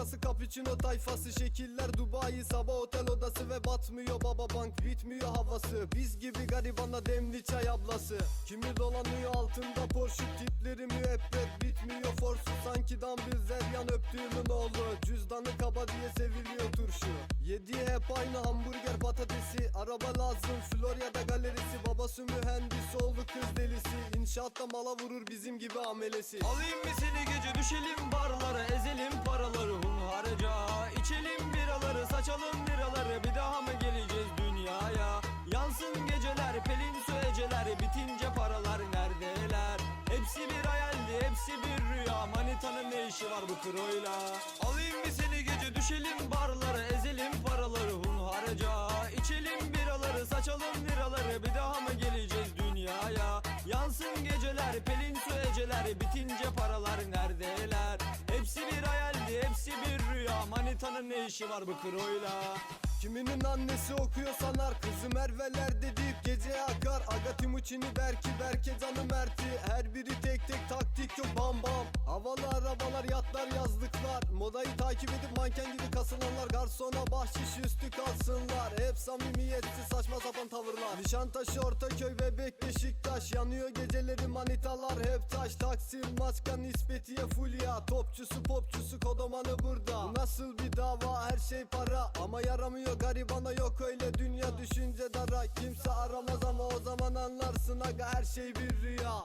Amerikası cappuccino tayfası. Şekiller Dubai sabah otel odası Ve batmıyor baba bank bitmiyor havası. Biz gibi garibana demli çay ablası. Kimi dolanıyor altında Porsche tipleri müebbet Bitmiyor forsu. Sanki dambil zeryan öptüğümün oğlu. Cüzdanı kaba diye seviliyor turşu. Yediği hep aynı hamburger patatesi. Araba lazım Florya'da galerisi. Babası mühendis oldu kız delisi. İnşaatta mala vurur bizim gibi amelesi. Alayım mı seni gece? Düşelim barlara biraları saçalım biraları Bir daha mı geleceğiz dünyaya? Yansın geceler pelin su Bitince paralar neredeler? Hepsi bir hayaldi hepsi bir rüya Manitanın ne işi var bu kroyla Alayım mı seni gece düşelim barlara Geceler pelin su eceler Bitince paralar neredeler? Hepsi bir hayaldi hepsi bir rüya. Manitanın ne işi var bu kroyla Kiminin annesi okuyor sanar Kızı Merve'lerde deyip gece akar. Aga Timuçin'i Berki Berke canı Mert'i. Her biri tek tek taktik yok bam bam. Havalı arabalar yatlar yazlıklar. Modayı takip edip manken gibi kasılanlar Garsona bahşiş üstü kalsınlar. Hep samimiyetsiz saçma sapan tavırlar. Nişantaşı Ortaköy Bebek Beşiktaş Yanıyor geceleri manitalar. Hep taş Taksim maska nispetiye fulya. Topçusu popçusu kodomanı burada. Bu nasıl bir dava? Her şey para. Ama yaramıyor garibana yok öyle. Dünya düşünce dara. Kimse aramaz ama o zaman anlarsın aga her şey bir rüya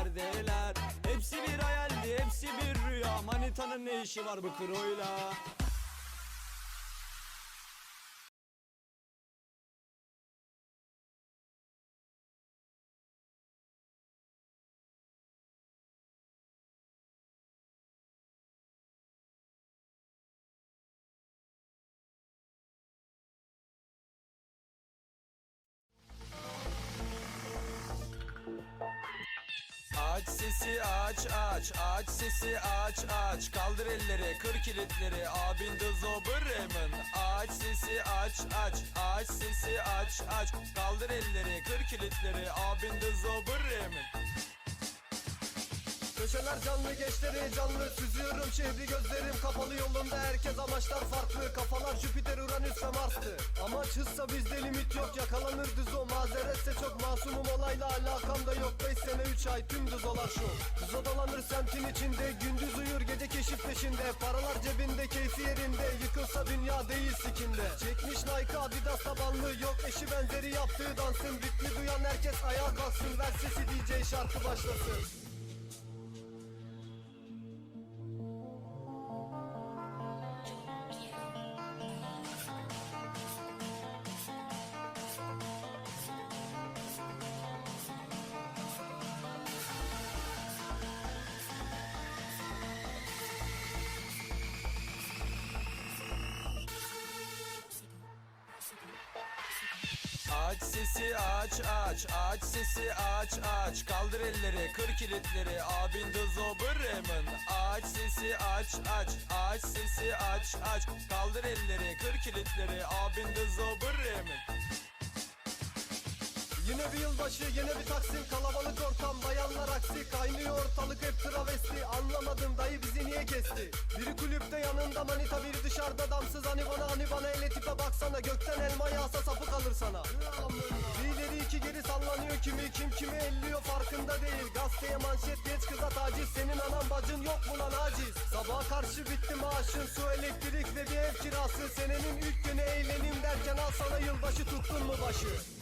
Manitanın ne işi var bu kroyla Aç sesi aç aç. Aç sesi aç aç. Kaldır elleri kır kilitleri. Abin de zoberemin Aç sesi aç aç. Aç sesi aç aç. Kaldır elleri kır kilitleri. Abin de zoberemin Köşeler canlı gençleri canlı Süzüyorum şehri gözlerim kapalı. Yolunda Herkes amaçlar farklı. Kafalar Jüpiter, Uranüs ve Mars'tı. Amaç hızsa bizde limit yok. Yakalanırdı o mazeretse çok masumum. Olayla alakam da yok. 5 sene 3 ay tüm düz olan şu Düz dolanır semtin içinde. Gündüz uyur gece keşif peşinde. Paralar cebinde keyfi yerinde. Yıkılsa dünya değil sikinde Çekmiş Nike Adidas tabanlı Yok eşi benzeri yaptığı dansın. Ritmi duyan herkes ayağa kalksın. Ver sesi DJ şarkı başlasın sesi aç aç aç. Sesi aç aç. Kaldır elleri kır kilitleri. Abin de zoberemin Aç sesi aç aç aç. Sesi aç aç. Kaldır elleri kır kilitleri. Abin de zoberemin Yine bir yılbaşı yine bir taksim. Kalabalık ortam bayanlar aksi. Kaynıyor ortalık hep travesti. Anlamadım dayı bizi niye kesti? Biri kulüpte yanında manita biri dışarıda damsız. Hani bana hani bana ele tipe baksana. Gökten elma yağsa sapı kalır sana sallanıyor kimi Kim kimi elliyor farkında değil. Gazeteye manşet geç kıza taciz. Senin anan bacın yok mu lan aciz? Sabaha karşı bitti maaşın Su elektrik ve bir ev kirası. Senenin ilk günü eğlenim derken Al sana yılbaşı tuttun mu başı